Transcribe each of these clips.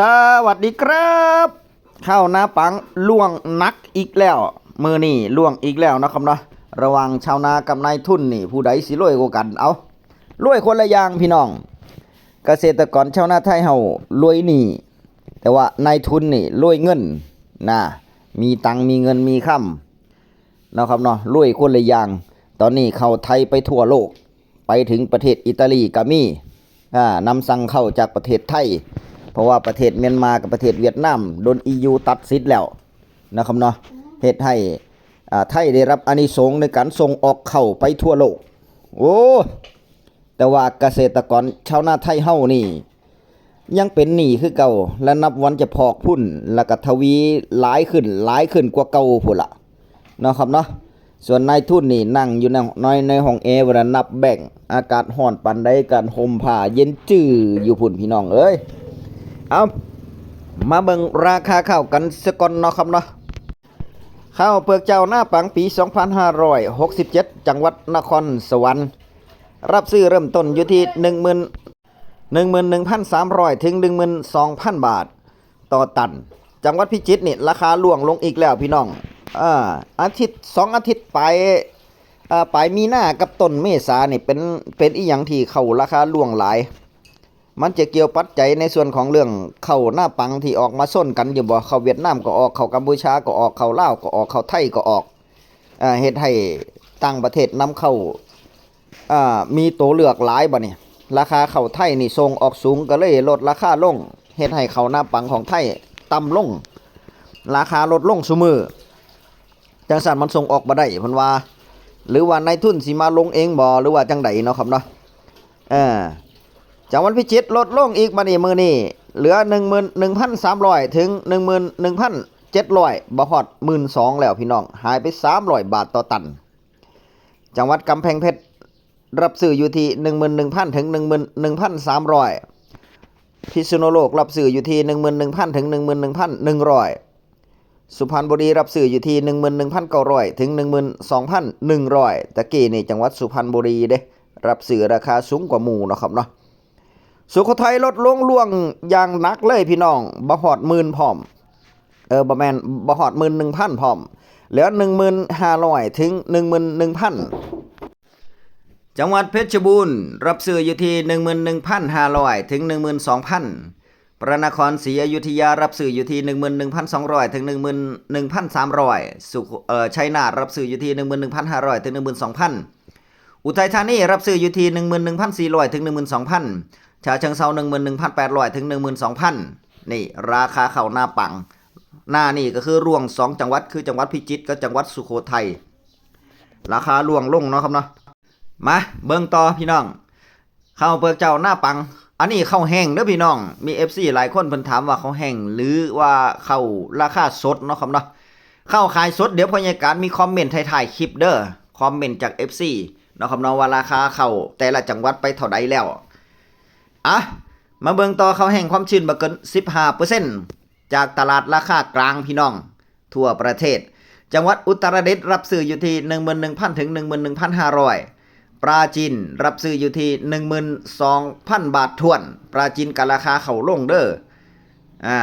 สวัสดีครับข้าวหน้าปังล่วงนักอีกแล้ว มือนี่ล่วงอีกแล้วนะครับเนาะระวังชาวนากับนายทุนนี่ ผู้ใดสิรวยกว่ากันเอารวยคนละอย่างพี่น้อง เกษตรกรชาวนาไทยเฮารวยหนี่ แต่ว่านายทุนนี่รวยเงินนะมีตังมีเงินมีค่ำนะครับเนาะรวยคนละอย่าง ตอนนี้เข้าไทยไปทั่วโลก ไปถึงประเทศอิตาลีก็มีอ่านำสั่งเข้าจากประเทศไทย เพราะว่าประเทศเมียนมากับประเทศเวียดนามโดน EU ตัดสิทธิ์แล้วนะครับเนาะเฮ็ดให้ไทยได้รับอานิสงส์ในการส่งออกเข้าไปทั่วโลก โอ้แต่ว่าเกษตรกรชาวนาไทยเฮานี่ ยังเป็นหนี้คือเก่า และนับวันจะพอกพุ่นแล้วก็ทวีหลายขึ้นหลายขึ้นกว่าเก่าพุ่นละนะครับเนาะส่วนนายทุนนี่นั่งอยู่ในในในห้องแอร์เวลานับแบ่งอากาศร้อนปานใดกันห่มผ้าเย็นจื้ออยู่พุ่นพี่น้องเอ้ย เอามาเบิ่งราคาข้าวกันสก่อนเนาะครับเนาะข้าวเปลือกเจ้าหน้าปังปี 2567 จังหวัดนครสวรรค์ รับซื้อเริ่มต้นอยู่ที่10,000 11,300 ถึง 12,000 บาท ต่อตัน จังหวัดพิจิตรนี่ราคาล่วงลงอีกแล้วพี่น้องอ่าอาทิตย์ 2 อาทิตย์ไปอ่าปลายมีหน้ากับต้นเมษานี่เป็นเป็นอีหยังที่เข้าราคาล่วงหลาย มันจะเกี่ยวปัจจัยในส่วนของเรื่องเข้าหน้าปังที่ออกมาส้นกันอยู่บ่เข้าเวียดนามก็ออกเข้ากัมพูชาก็ออกเข้าลาวก็ออกเข้าไทยก็ออกเฮ็ดให้ต่างประเทศนำเข้าอ่ามีตัวเลือกหลายบ่เนี่ยราคาเข้าไทยนี่ส่งออกสูงก็เลยลดราคาลงเฮ็ดให้เข้าหน้าปังของไทยต่ำลง ราคาลดลงซุมือจังซั่นมันส่งออกบ่ได้พิ่นว่า หรือว่านายทุนสิมาลงเองบ่หรือว่าจังไดเนาะครับเนาะเออ จากวันพิจิตรลดลงอีกมานี่มือนี่เหลือ 11,300 ถึง 11,700บ่ฮอด12,000แล้วพี่น้อง หายไป 300 บาทต่อตัน จังหวัดกำแพงเพชรรับซื้ออยู่ที่ 11,000 ถึง 11,300 พิษณุโลกรับซื้ออยู่ที่ 11,000 ถึง 11,100 สุพรรณบุรีรับซื้ออยู่ที่ 11,900 ถึง 12,100 ตะกี้นี่จังหวัดสุพรรณบุรีเด้รับซื้อราคาสูงกว่าหมู่เนาะครับเนาะ สุโขทัยลดลงล่วงอย่างหนักเลยพี่น้องบ่ฮอดหมื่นพร้อม เออบ่แมนบ่ฮอดหมื่นหนึ่งพันพร้อม เหลือหนึ่งหมื่นห้าร้อยถึงหนึ่งหมื่นหนึ่งพันจังหวัดเพชรบูรณ์รับซื้ออยู่ที่หนึ่งหมื่นหนึ่งพันห้าร้อยถึงหนึ่งหมื่นสองพันพระนครศรีอยุธยารับซื้ออยู่ที่หนึ่งหมื่นหนึ่งพันสองร้อยถึงหนึ่งหมื่นหนึ่งพันสามร้อยสุขเอ่อชัยนาทรับซื้ออยู่ที่หนึ่งหมื่นหนึ่งพันห้าร้อยถึงหนึ่งหมื่นสองพันอุทัยธานีรับซื้ออยู่ที่ 11,400 ถึง 12,000 ชาเชิงเซา11,800 ถึง 12,000 นี่ราคาข้าวหน้าปัง หน้านี่ก็คือร่วง 2 จังหวัดคือจังหวัดพิจิตรกับจังหวัดสุโขทัย ราคาร่วงลงเนาะครับเนาะ มาเบิ่งต่อพี่น้องข้าวเปลือกเจ้าหน้าปัง อันนี้ข้าวแห้งเด้อพี่น้อง มี FC หลายคนเพิ่นถามว่าข้าวแห้งหรือว่าข้าวราคาสดเนาะครับเนาะข้าวขายสดเดี๋ยวพยาการมีคอมเมนต์ถ่ายๆคลิปเด้อ คอมเมนต์จาก FC เนาะครับเนาะว่าราคาข้าวแต่ละจังหวัดไปเท่าใดแล้ว อะ มาเบิงต่อเขาแห้งความชื้นบ่เกิน 15%จากตลาดราคากลางพี่น้อง ทั่วประเทศ จังหวัดอุตรดิตถ์รับซื้ออยู่ที่ 11,000 ถึง 11,500 ปราจีนรับซื้ออยู่ที่ 12,000 บาททวน ปราจีนกับราคาเขาลงเด้ออ่า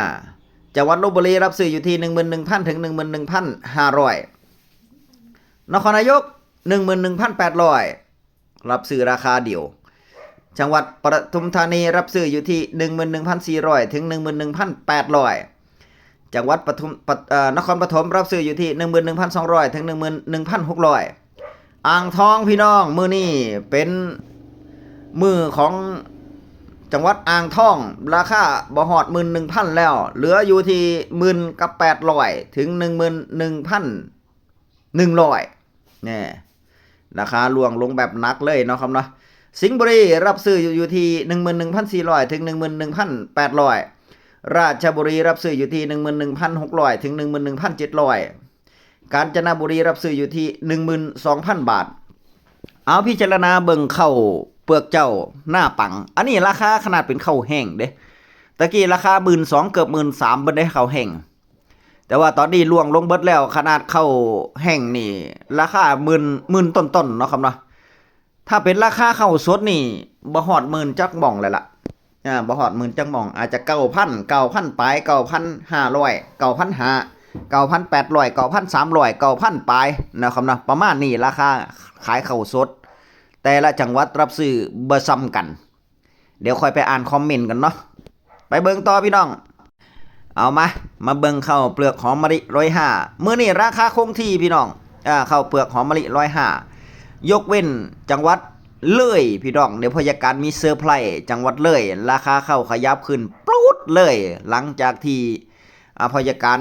จังหวัดลบบุรีรับซื้ออยู่ที่ 11,000 ถึง 11,500 นครนายก 11,800 รับซื้อราคาเดียว จังหวัดปทุมธานีรับซื้ออยู่ที่ 11,400 ถึง 11,800 จังหวัดปทุมปทเอ่อนครปฐมรับซื้ออยู่ที่ 11,200 ถึง 11,600 อ่างทองพี่น้องมือนี่เป็นมือของจังหวัดอ่างทอง ราคาบ่ฮอด11,000แล้ว เหลืออยู่ที่10,000กับ800ถึง11,100เนี่ยราคาล่วงลงแบบนักเลยเนาะครับเนาะ สิงห์บุรีรับซื้ออยู่ที่ 11,400 ถึง 11,800 ราชบุรีรับซื้ออยู่ที่ 11,600 ถึง 11,700 กาญจนบุรีรับซื้ออยู่ที่ 12,000 บาท เอาพิจารณาเบิ่งเข้าเปลือกเจ้าหน้าปัง อันนี้ราคาขนาดเป็นข้าแห้งเด้ตะกี้ราคา12,000เกือบ13,000บ่ได้ข้าแห้งแต่ว่าตอนนี้ล่วงลงเบิดแล้วขนาดเข้าแห้งนี่ ราคาหมื่นหมื่นต้นๆเนาะครับเนาะ ถ้าเป็นราคาเข้าสดนี่บ่ฮอดหมื่นจักหม่องเลยล่ะอ่าบ่ฮอดหมื่นจังหม่อง อาจจะ9,000 9,000ปลาย9,500 9,500 9,800 9,300 9,000ปดร้อยเก่าพันสามร้อยเก่าพันปลายนะครับเนาะประมาณนี้ราคาขายเข้าสด แต่ละจังหวัดรับซื้อบ่ซ้ำกัน เดี๋ยวค่อยไปอ่านคอมเมนต์กันเนาะไปเบิ่งต่อพี่น้อง เอามา มาเบิ่งข้าวเปลือกหอมมะลิร้อยห้ามื้อนี้ราคาคงที่พี่น้องอ่าข้าวเปลือกหอมมะลิร้อยห้า ยกเว้นจังหวัดเลยพี่น้องเดี๋ยวพยาการมีเซอร์ไพรส์จังหวัดเลย ราคาเข้าขยับขึ้นปรูดเลย หลังจากที่อพยาการ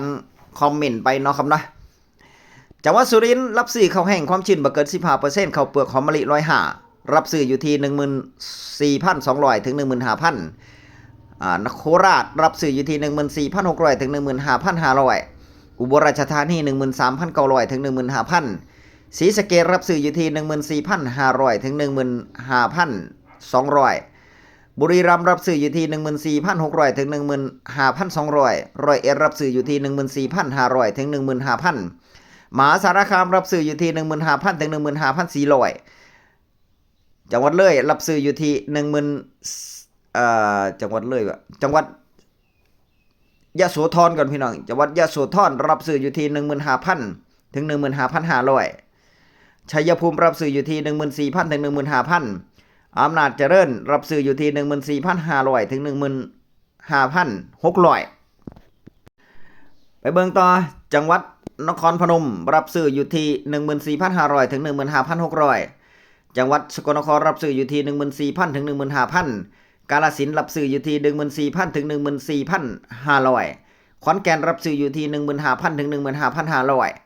คอมเมนต์ไปเนาะครับนะจังหวัดสุรินทร์รับซื้อข้าวแห้งความชื้นบ่เกิน15%ข้าวเปลือกหอมมะลิร้อยห้ารับซื้ออยู่ที่ 14,200 ถึง 15,000อ่านคราชรับซื้ออยู่ที่ 14,600 ถึง 15,500อุบลราชธานี 13,900 ถึง 15,000 ศรีสะเกษรับซื้ออยู่ที่ 14,500 ถึง 15,200 บุรีรัมย์รับซื้ออยู่ที่ 14,600 ถึง 15,200 ร้อยเอ็ดรับซื้ออยู่ที่ 14,500 ถึง 15,000มหาสารคามรับซื้ออยู่ที่ 15,000 ถึง 15,400 จังหวัดเลยรับซื้ออยู่ที่10,000เอ่อจังหวัดเลยวะจังหวัดยะโสธรก่อนพี่น้อง จังหวัดยะโสธรรับซื้ออยู่ที่ 15,000 ถึง 15,500 ชัยภูมิรับซื้ออยู่ที่ 14,000 ถึง 15,000 อำนาจเจริญรับซื้ออยู่ที่ 14,500 ถึง 15,600 ไปเบิ่งต่อจังหวัดนครพนม รับซื้ออยู่ที่ 14,500 ถึง 15,600 จังหวัดสกลนครรับซื้ออยู่ที่ 14,000 ถึง 15,000 กาฬสินรับซื้ออยู่ที่ 14,000 ถึง 14,500 ขอนแก่นรับซื้ออยู่ที่ 15,000 ถึง 15,500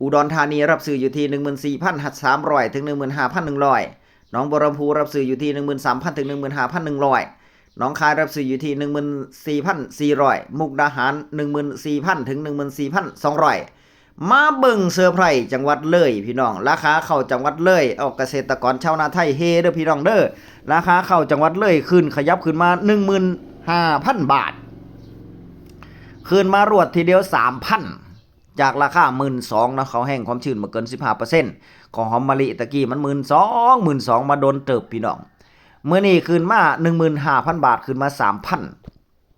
อุดรธานีรับซื้ออยู่ที่ 14,300 ถึง 15,100 หนองบัวลำพูรับซื้ออยู่ที่ 13,000 ถึง 15,100 หนองคายรับซื้ออยู่ที่ 14,400 มุกดาหาร 14,000 ถึง 14,200 มาเบิ่งเซอร์ไพรส์จังหวัดเลยพี่น้อง ราคาเข้าจังหวัดเลยเอาเกษตรกรชาวนาไทยเฮเด้อพี่น้องเด้อ ราคาเข้าจังหวัดเลยขึ้นขยับขึ้นมา 15,000 บาทคืนมารวดทีเดียว 3,000 จากราคา12,000นะเขาแห้งความชื้นมาเกิน15%ของหอมมะลิตะกี้มัน12,000 12,000มาโดนเติบพี่น้องเมื่อนี้คืนมา15,000บาทคืนมา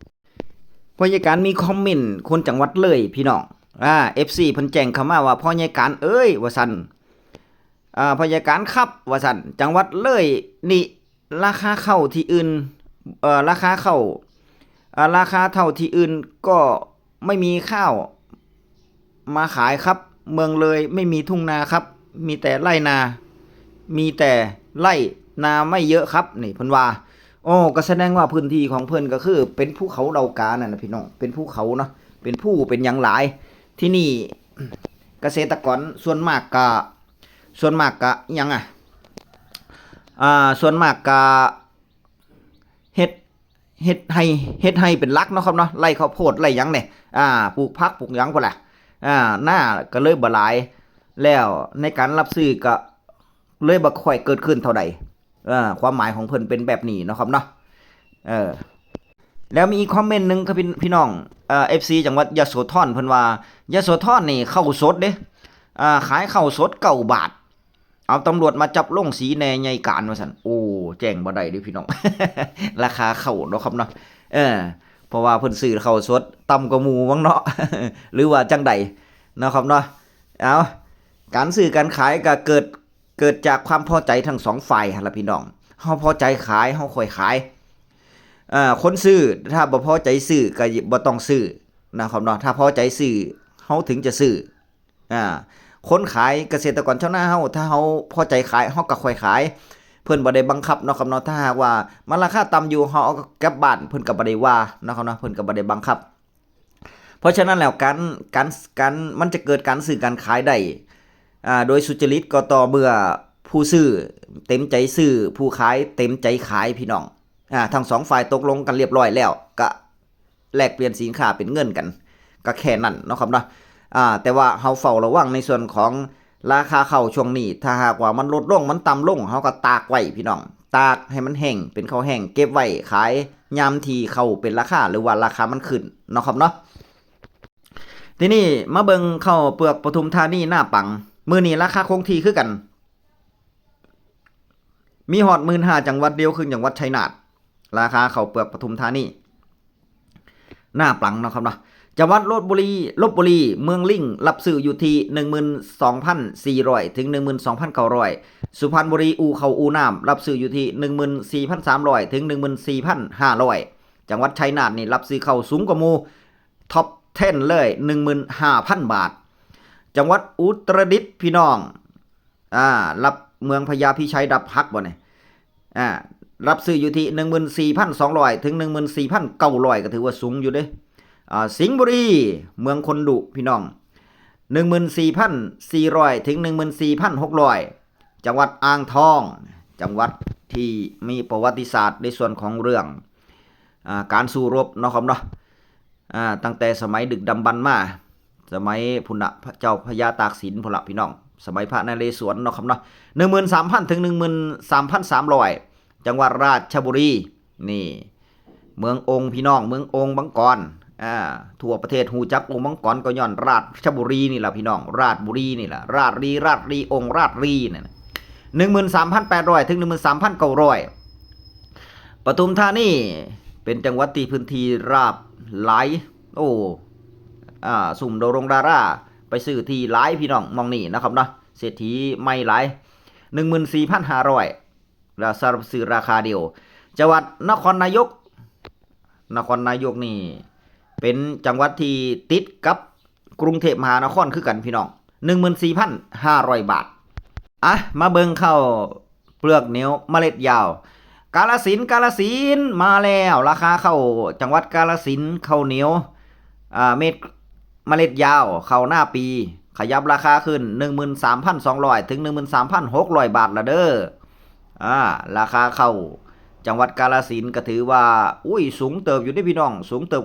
3,000พยการมีคอมเมนต์คนจังหวัดเลยพี่น้องอ่า FC เพิ่นแจงเข้ามาว่าพ่อยายการเอ้ยว่าซั่นอ่าพยการครับว่าซั่นจังหวัดเลยนี่ราคาเข้าที่อื่นเอ่อราคาเข้าอ่าราคาเท่าที่อื่นก็ไม่มีข้าว มาขายครับ เมืองเลยไม่มีทุ่งนาครับ มีแต่ไร่นา มีแต่ไร่นาไม่เยอะครับนี่เพิ่นว่าโอ้ก็แสดงว่าพื้นที่ของเพิ่นก็คือ เป็นภูเขาเหล่ากานั่นนะพี่น้องเป็นภูเขาเนาะเป็นผู้เป็นหยังหลาย ที่นี่เกษตรกรส่วนมากก็ส่วนมากก็ยังอะอ่าส่วนมากก็เฮ็ดเฮ็ดให้เฮ็ดให้เป็นลักเนาะครับเนาะไร่ข้าวโพดไร่ยังเนี่ยอ่าปลูกผักปลูกยังพุ่นล่ะ อ่าหน้าก็เลยบ่หลาย แล้วในการรับซื้อก็เลยบ่ค่อยเกิดขึ้นเท่าใดอ่าความหมายของเพิ่นเป็นแบบนี้เนาะครับเนาะเออแล้วมีอีกคอมเมนต์หนึงครับพี่พี่น้องเอ่อ FC จังหวัดยะโสธรเพิ่นว่ายะโสธรนี่เข้าสดเด้อ่าขายเข้าสดเก้าบาท เอาตำรวจมาจับลงสีแน่ใหญ่การว่าซั่นโอ้แจ้งบ่ได้เด้พี่น้อง ราคาเข้าเนาะครับเนาะเออ เพราะว่าเพิ่นซื้อข้าวสดต่ำกว่าหมูมั้งเนาะหรือว่าจังใดนะครับเนาะเอาการซื้อการขายก็เกิดเกิดจากความพอใจทั้งสองฝ่ายล่ะพี่น้องเฮาพอใจขายเฮาค่อยขายอ่าคนซื้อถ้าบ่พอใจซื้อก็บ่ต้องซื้อนะครับเนาะถ้าพอใจซื้อเฮาถึงจะซื้ออ่าคนขายเกษตรกรชาวนาเฮาถ้าเฮาพอใจขายเฮาก็ค่อยขาย เพิ่นบ่ได้บังคับเนาะครับเนาะถ้าหากว่ามันราคาต่ำอยู่เฮาเอากลับบ้านเพิ่นก็บ่ได้ว่าเนาะครับเนาะเพิ่นก็บ่ได้บังคับ เพราะฉะนั้นแล้วการการการมันจะเกิดการซื้อการขายได้อ่าโดยสุจริตก็ต่อเมื่อผู้ซื้อเต็มใจซื้อผู้ขายเต็มใจขายพี่น้องอ่าทั้งสองฝ่ายตกลงกันเรียบร้อยแล้วก็แลกเปลี่ยนสินค้าเป็นเงินกัน ก็แค่นั้นเนาะครับเนาะอ่าแต่ว่าเฮาเฝ้าระวังในส่วนของ ราคาข้าวช่วงนี้ถ้าหากว่ามันลดลงมันต่ำลงเขาก็ตากไว้พี่น้อง ตากให้มันแห้งเป็นข้าวแห้งเก็บไว้ขายยามทีเข้าเป็นราคาหรือว่าราคามันขึ้นเนาะครับเนาะทีนี้มาเบิงข้าวเปลือกปทุมธานีหน้าปัง มือนี้ราคาคงที่คือกัน มีฮอดมื่นห้าจังหวัดเดียวคือจังหวัดชัยนาทราคาข้าวเปลือกปทุมธานีหน้าปังเนาะครับเนาะ จังหวัดลบบุรีลบบุรี เมืองลิงรับซื้ออยู่ที่ 12,400 ถึง 12,900 สุพรรณบุรีอูเขาอูน้ำรับซื้ออยู่ที่ 14,300 ถึง 14,500 จังหวัดชัยนาทนี่รับซื้อเข้าสูงกว่ามูท็อป10 เลย 15,000 บาท จังหวัดอุตรดิตถ์พี่น้อง อ่า รับเมืองพญาพิชัยดับฮักบ่เนี่ยอ่า รับซื้ออยู่ที่ 14,200 ถึง 14,900 ก็ถือว่าสูงอยู่เด้ สิงห์บุรี เมืองคนดุพี่น้อง 14,400 ถึง 14,600 จังหวัดอ่างทอง จังหวัดที่มีประวัติศาสตร์ในส่วนของเรื่องอการสู้รบเนาะครับเนาะตั้งแต่สมัยดึกดำบรรพ์มา สมัยพุนะเจ้าพญาตากสินพละพี่น้อง สมัยพระนเรศวรเนาะครับเนาะหนึ่งหมื่นสามพันถึงหนึ่งหมื่นสามพันสามร้อยจังหวัดราชบุรี นี่ เมืององค์พี่น้อง เมืององค์บังกร อ่าทั่วประเทศหูจักองค์บังกรก็ย้อนราชบุรีนี่แหละพี่น้อง ราชบุรีนี่แหละราชรีราชรีองค์ราชรีเนี่ยหนึ่งหมื่นสามพันแปดร้อยถึงหนึ่งหมื่นสามพันเก้าร้อยปทุมธานีเป็นจังหวัดที่พื้นที่ราบหลายโอ้อ่าสุ่มโดรงดาราไปซื้อที่หลายพี่น้องมองนี่นะครับเนาะเศรษฐีไม่หลายหนึ่งหมื่นสี่พันห้าร้อยแล้วสรับซื้อราคาเดียว จังหวัดนครนายก นครนายกนี่ เป็นจังหวัดที่ติดกับกรุงเทพมหานครคือกันพี่น้องหนึ่งหมื่นสี่พันห้าร้อยบาท อะ มาเบิ่งเข้าเปลือกเหนียวเมล็ดยาว กาลสินกาลสินมาแล้ว ราคาเข้าจังหวัดกาลสินธุ์ข้าเหนียวอ่าเม็ดเมล็ดยาวเข้าหน้าปี ขยับราคาขึ้น 13,200 ถึง 13,600 บาทละเด้ออ่าราคาเข้าจังหวัดกาฬสินก็ถือว่า อุ้ยสูงเติบอยู่ได้พี่น้อง สูงเติบ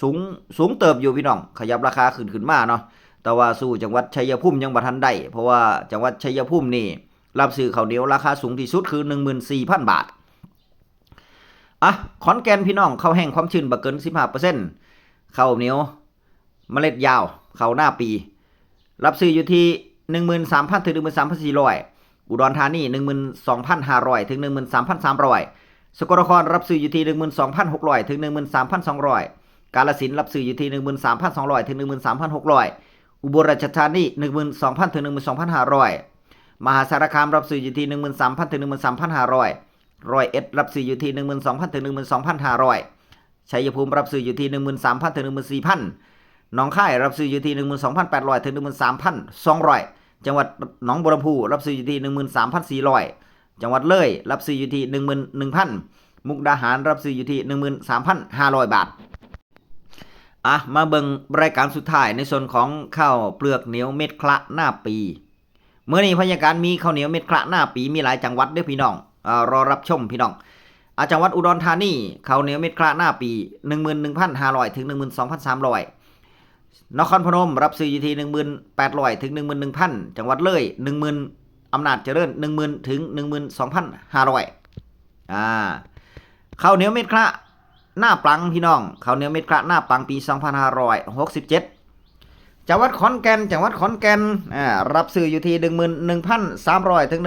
สูงสูงเติบอยู่พี่น้อง ขยับราคาขึ้นขึ้นมาเนาะแต่ว่าสู้จังหวัดชัยภูมิยังบ่ทันได้เพราะว่าจังหวัดชัยภูมินี่รับซื้อข้าวเหนียวราคาสูงที่สุดคือ 14,000 บาทอะขอนแก่นพี่น้องข้าวแห้งความชื้นบ่เกิน 15%ข้าวเหนียวเมล็ดยาวเขาหน้าปี รับซื้ออยู่ที่ 13,000 ถึง 13,400 อุดรธานี 12,500 ถึง 13,300 สกลนครรับซื้ออยู่ที่ 12,600 ถึง 13,200 กาฬสินรับซื้ออยู่ที่ 13,200 ถึง 13,600 อุบลราชธานี 12,000 ถึง 12,500 มหาสารคามรับซื้ออยู่ที่ 13,000 ถึง 13,500 ร้อยเอ็ดรับซื้ออยู่ที่ 12,000 ถึง 12,500 ชัยภูมิรับซื้ออยู่ที่ 13,000 ถึง 14,000 หนองคายรับซื้ออยู่ที่ 12,800 ถึง 13,200 จังหวัดหนองบัวลำพูรับซื้ออยู่ที่ 13,400 จังหวัดเลย รับซื้ออยู่ที่ 11,000 มุกดาหารรับซื้ออยู่ที่ 13,500 บาท อะมาเบิ่งรายการสุดท้ายในส่วนของข้าวเปลือกเหนียวเม็ดคละหน้าปีเมื่อนี้พยาการมีข้าวเหนียวเม็ดคละหน้าปีมีหลายจังหวัดเด้อพี่น้องอรอรับชมพี่น้องอาจังหวัดอุดรธานีข้าวเหนียวเม็ดคละหน้าปี 11,500 ถึง 12,300 นครพนมรับซื้ออยู่ที่1,800 ถึง 11,000 จังหวัดเลย 10,000อำนาจเจริญ 10,000 ถึง 12,500อ่าข้าวเหนียวเม็ดคละ หน้าปังพี่น้องข้าวเหนียวเม็ดคละหน้าปังปี 2567 จังหวัดขอนแก่นจังหวัดขอนแก่นอ่ารับซื้ออยู่ที่11,300 ถึง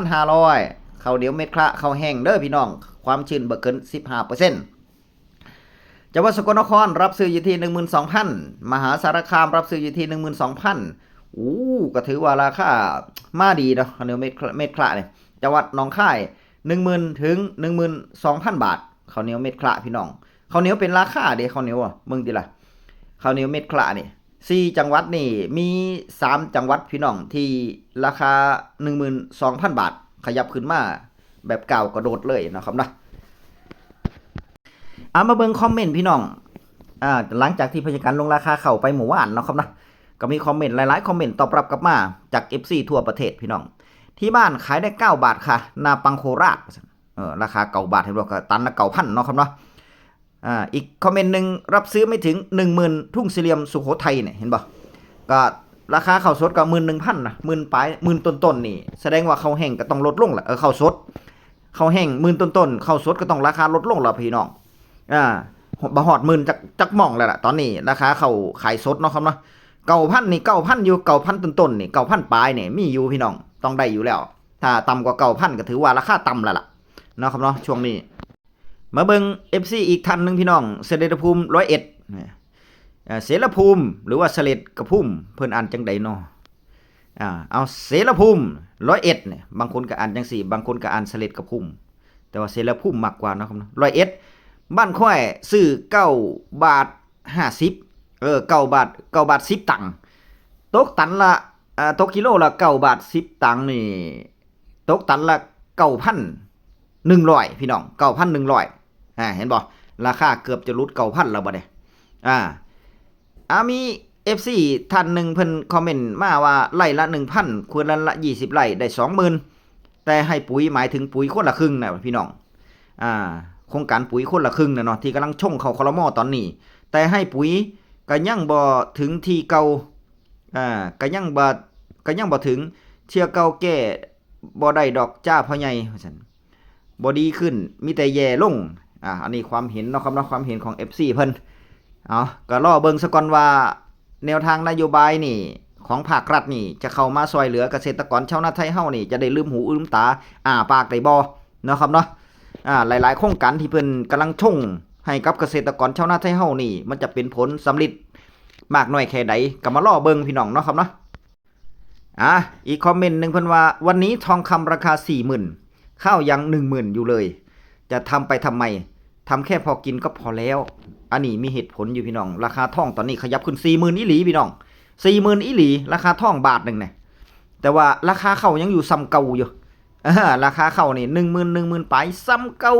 11,500ข้าวเหนียวเม็ดคละข้าวแห้งเด้อพี่น้อง ความชื้นบ่เกิน 15%จังหวัดสกลนครรับซื้ออยู่ที่ 12,000 มหาสารคามรับซื้ออยู่ที่ 12,000อู้ก็ถือว่าราคามาดีเนาะข้าวเหนียวเม็ดคละเม็ดคละเนี่ยจังหวัดหนองคาย10,000ถึง12,000บาท ข้าวเหนียวเม็ดคละพี่น้องข้าวเหนียวเป็นราคาเด้ข้าวเหนียวอะมึงติล่ะข้าวเหนียวเม็ดคละนี่สี่จังหวัดนี่มี3จังหวัดพี่น้องที่ราคา12,000บาท ขยับขึ้นมาแบบเก่ากระโดดเลยนะครับนะเอามาเบิ่งคอมเมนต์พี่น้องอ่าหลังจากที่พยาการลงราคาเข้าไปหมู่ว่านนะครับนะก็มีคอมเมนต์หลาย ๆ คอมเมนต์ตอบรับกลับมาจาก FC ทั่วประเทศพี่น้อง ที่บ้านขายได้ 9 บาทค่ะ นาปังโคราช เออราคาเก่าบาทเห็นบ่ก็ตันละเก่าพันเนาะครับเนาะอ่าอีกคอมเมนต์หนึ่งรับซื้อไม่ถึง 10,000 ทุ่งสี่เหลี่ยมสุโขทัยเนี่ยเห็นบ่ก็ราคาข้าวสดก็11,000นะหมื่นปลายหมื่นต้นๆนนี่ แสดงว่าข้าวแห้งก็ต้องลดลงแหละเออข้าวสดข้าวแห้งหมื่นต้นๆข้าวสดก็ต้องราคาลดลงแล้วพี่น้องอ่าบะหอดหมื่นจักจักมองแล้วล่ะตอนนี้ราคาเขาขายสดเนาะครับเนาะเก่าพันนี่เก่าพันอยู่เก่าพันต้นๆนี่เก่าพันปลายเนี่ยมีอยู่พี่น้องต้องได้อยู่แล้ว ถ้าต่ำกว่าเก่าพันก็ถือว่าราคาต่ำแล้วล่ะ เนาะครับเนาะช่วงนี้ มาเบิง FC อีกท่านหนึ่งพี่น้องเสด็จภูมิร้อยเอ็ดเสรภูมิหรือว่าเสล็ดกระพุ่มเพิ่นอ่านจังใดเนาะอ่าเอาเสรภูมิร้อยเอ็ดเนี่ยบางคนก็อ่านจังสี่ บางคนก็อ่านเสล็ดกระพุ่มแต่ว่าเสรภูมิมากกว่านะครับเนาะร้อยเอ็ดบ้านค่อยซื้อเก้าบาทห้าสิบเออเก้าบาทเก้าบาทสิบตังค์ตกตันละอ่าตกกิโลละเก้าบาทสิบตังค์นี่ตกตันละเก้าพัน หนึ่งร้อยพี่น้องเก้าพันหนึ่งร้อยอ่าเห็นบ่ราคาเกือบจะรุดเก้าพันแล้วบ่เนี่ยอ่าอามีเอฟซีท่านหนึ่งเพิ่นคอมเมนต์มาว่าไร่ละหนึ่งพันควรละละยี่สิบไร่ได้สองหมื่นแต่ให้ปุ๋ยหมายถึงปุ๋ยคนละครึ่งนะพี่น้องอ่าโครงการปุ๋ยคนละครึ่งนะเนาะที่กำลังช่งเขาคอรมอตอนนี้ แต่ให้ปุ๋ยก็ยังบ่ถึงที่เก่าอ่าก็ยังบ่ก็ยังบ่ถึงเชื่อเก่าแก้บ่ได้ดอกจ้าพ่อใหญ่ว่าซั่น บดีขึ้น มีแต่แย่ลง อ่า อันนี้ความเห็นเนาะครับเนาะความเห็นของ FC เพิ่น เอาก็รอเบิงซะก่อนว่า แนวทางนโยบายนี่ของภาครัฐนี่ จะเข้ามาซอยเหลือเกษตรกรชาวนาไทยเฮานี่จะได้ลืมหูลืมตา อ่า ปากได้บ่เนาะครับเนาะ อ่า หลาย ๆ โครงการที่เพิ่นกำลังชงให้กับเกษตรกรชาวนาไทยเฮานี่ มันจะเป็นผลสำเร็จมากน้อยแค่ใดก็มารอเบิงพี่น้องเนาะครับเนาะ อะ อีกคอมเมนต์หนึ่งเพิ่นว่า วันนี้ทองคำราคา 40,000 ข้าวยัง10,000อยู่เลย จะทำไปทำไมทำแค่พอกินก็พอแล้ว อันนี้มีเหตุผลอยู่พี่น้อง ราคาทองตอนนี้ขยับขึ้น40,000อีหลีพี่น้อง40,000อีหลี ราคาทองบาทหนึ่งเนี่ยแต่ว่าราคาเข้ายังอยู่ซ้ำเก่าอยู่ราคาเข้านี่หนึ่งหมื่นหนึ่งหมื่นไปซ้ำเก่า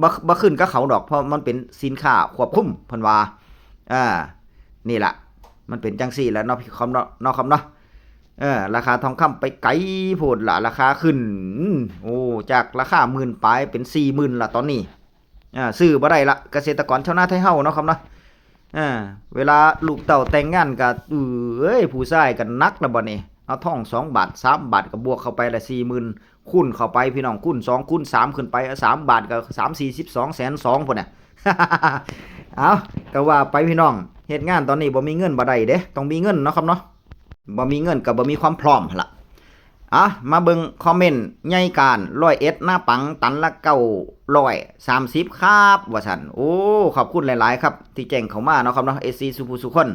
บ่บ่ขึ้นก็เขาดอกเพราะมันเป็นสินค้าควบคุมพันวาอ่านี่แหละมันเป็นจังสี่แล้วเนาะพี่คำเนาะเนาะคำเนาะ เออราคาทองคำไปไกลโพดละราคาขึ้น โอ้ จากราคาหมื่นไปเป็นสี่หมื่นละตอนนี้อ่าซื้อบ่ได้ละเกษตรกรชาวนาไทยเฮาเนาะครับเนาะอ่าเวลาลูกเต่าแต่งงานก็เอ้ยผู้ชายกันนักละบ่นี่เอาทองสองบาทสามบาทก็บวกเข้าไปละสี่หมื่นคูณเข้าไปพี่น้องคูณสองคูณสามขึ้นไปสามบาทก็สามสี่สิบสองแสนสองพุ่นน่ะเอาก็ว่าไปพี่น้องเหตุงานตอนนี้บ่มีเงินบ่ได้เด้ต้องมีเงินเนาะครับเนาะ บ่มีเงินก็บ่มีความพร้อมหั่นล่ะอะมาเบิ่งคอมเมนต์ใหญ่การร้อยเอ็ดหน้าปังตันละเก้าร้อยสามสิบครับว่าซั่นโอ้ขอบคุณหลาย ๆ ครับ ที่แจ้งเข้ามาเนาะครับเนาะ AC สุภูสุคน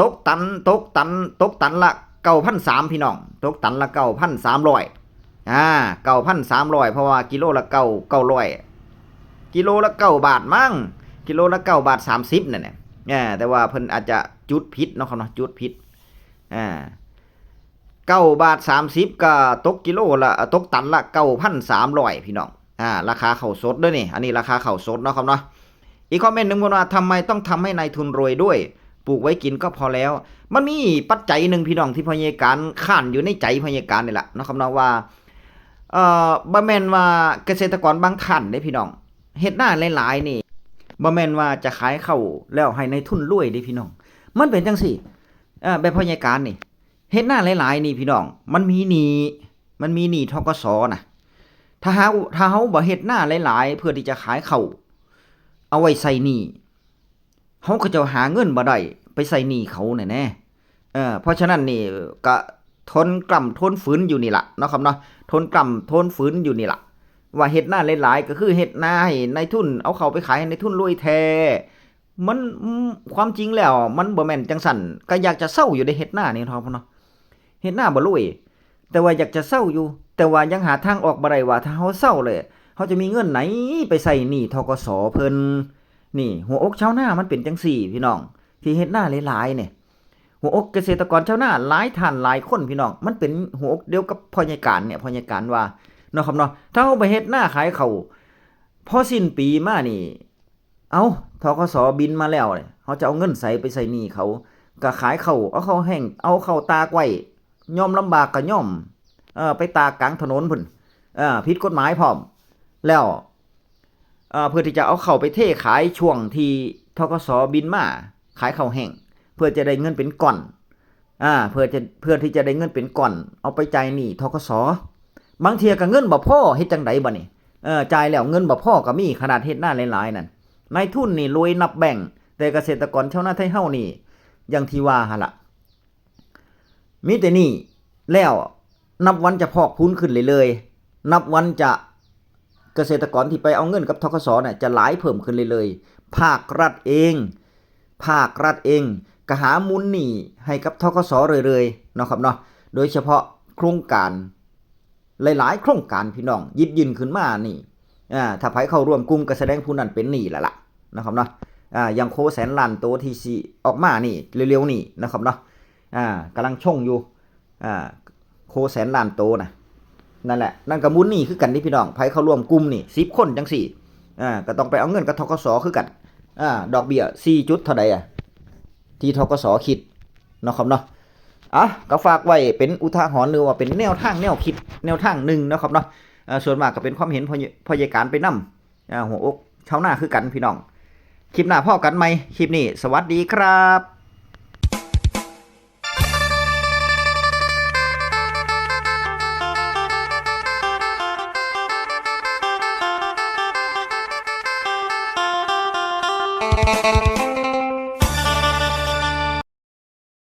ตกตันตกตันตกตันละเก้าพันสามพี่น้องตกตันละเก้าพันสามร้อยอ่าเก้าพันสามร้อยเพราะว่ากิโลละเก้าเก้าร้อยกิโลละเก้าบาทมั้งกิโลละเก้าบาทสามสิบนั่นแหละแต่ว่าเพิ่นอาจจะจุดพิษเนาะครับเนาะจุดพิษ อ่าเก้าบาทสามสิบก็ตกกิโลละตกตันละเก้าพันสามร้อยพี่น้องอ่าราคาเข่าสดด้วยนี่ อันนี้ราคาเข่าสดเนาะครับเนาะอีกคอมเมนต์หนึ่งคนว่าทำไมต้องทำให้นายทุนรวยด้วย ปลูกไว้กินก็พอแล้ว มันมีปัจจัยหนึ่งพี่น้องที่พยาการข้านอยู่ในใจพยาการนี่แหละเนาะครับเนาะว่าเอ่อบ่แมนว่าเกษตรกรบางท่านเด้พี่น้องเฮ็ดหน้าหลายๆนี่บ่แมนว่าจะขายเข้าแล้วให้ในทุนรวยเด้พี่น้อง มันเป็นจังซี่ อ่อแบบพยาการนี่เฮ็ดหน้าหลาย ๆ นี่พี่น้อง มันมีหนีมันมีหนีทกสน่ะถ้าหาถ้าเฮาบ่เฮ็ดหน้าหลาย ๆ เพื่อที่จะขายเขาเอาไว้ใส่หนี้เฮาก็จะหาเงินบ่ได้ไปใส่หนี้เขาแน่ๆเออเพราะฉะนั้นนี่ก็ทนกล่ำทนฝืนอยู่นี่ละเนาะครับเนาะทนกล่ำทนฝืนอยู่นี่ละว่าเฮ็ดหน้าหลายๆก็คือเฮ็ดหน้าให้ในทุนเอาเขาไปขายให้ในทุนรวยแท้ มันความจริงแล้ว มันบ่แม่นจังสั่นก็อยากจะเศร้าอยู่ในเฮ็ดหน้านี่ครับเนาะเฮ็ดหน้าบ่รวยแต่ว่าอยากจะเศร้าอยู่ แต่ว่ายังหาทางออกบ่ได้ว่าถ้าเฮาเศร้าเลยเฮาจะมีเงินไหนไปใส่หนี้ทกสเพิ่นนี่ หัวอกชาวนามันเป็นจังซี่พี่น้อง ที่เฮ็ดหน้าหลายๆเนี่ยหัวอกเกษตรกรชาวนาหลายท่านหลายคนพี่น้อง มันเป็นหัวอกเดียวกับพ่อใหญ่การเนี่ยพ่อใหญ่การว่าเนาะครับเนาะถ้าเอาไปเฮ็ดหน้าขายเขาพอสิ้นปีมานี่ เอา ทกสบินมาแล้วเนี่ยเขาจะเอาเงินใส่ไปใส่หนี้เขาก็ขายเขาเอาเขาแห้งเอาเขาตากไว้ยอมลำบากก็ย่อมเออไปตากกลางถนนพุ่นเออผิดกฎหมายพร้อม แล้วเออเพื่อที่จะเอาเข้าไปเทขายช่วงที่ทกสบินมาขายเขาแห้งเพื่อจะได้เงินเป็นก่อนอ่าเพื่อจะเพื่อที่จะได้เงินเป็นก่อน เอาไปจ่ายหนี้ทกสบางเทียก็เงินบ่พ่อเฮ็ดจังไดบ่นี่เออจ่ายแล้วเงินบ่พ่อก็มีขนาดเฮ็ดหน้าหลายๆนั่น นายทุนนี่รวยนับแบ่ง แต่เกษตรกรชาวนาไทยเฮานี่ อย่างที่ว่าหั่นล่ะมีแต่นี่แล้วนับวันจะพอกพูนขึ้นเลยเลยๆนับวันจะเกษตรกรที่ไปเอาเงินกับทกสเนี่ยจะหลายเพิ่มขึ้นเลยเลยๆภาครัฐเอง ภาครัฐเองกหามูลหนี้ให้กับทกสเรื่อยๆเนาะครับเนาะ โดยเฉพาะโครงการ หลายๆ โครงการพี่น้องยิบยืนขึ้นมานี่ อ่าถ้าไผเข้าร่วมกลุ่มก็แสดงผู้นั้นเป็นหนี้แล้วล่ะนะครับเนาะอ่าอย่างโคแสนล้านโตที่สิออกมานี่เร็วๆนี่นะครับเนาะอ่ากำลังชงอยู่อ่าโคแสนล้านโตนะนั่นแหละนั่นก็มูลหนี้คือกันนี่พี่น้องไผเข้าร่วมกลุ่มนี่10คนจังสี่อ่าก็ต้องไปเอาเงินกับทกสคือกันอ่าดอกเบี้ย4จุดเท่าใดอะที่ทกสคิดนะครับเนาะอะก็ฝากไว้เป็นอุทาหรณ์หรือว่าเป็นแนวทางแนวคิดแนวทางหนึ่งนะครับเนาะ ส่วนมากก็เป็นความเห็นพอยพอยการไปนำอ่าหัวอกชาวนาคือกันพี่น้อง คลิปหน้าพ่อกันไหมคลิปนี้ สวัสดีครับ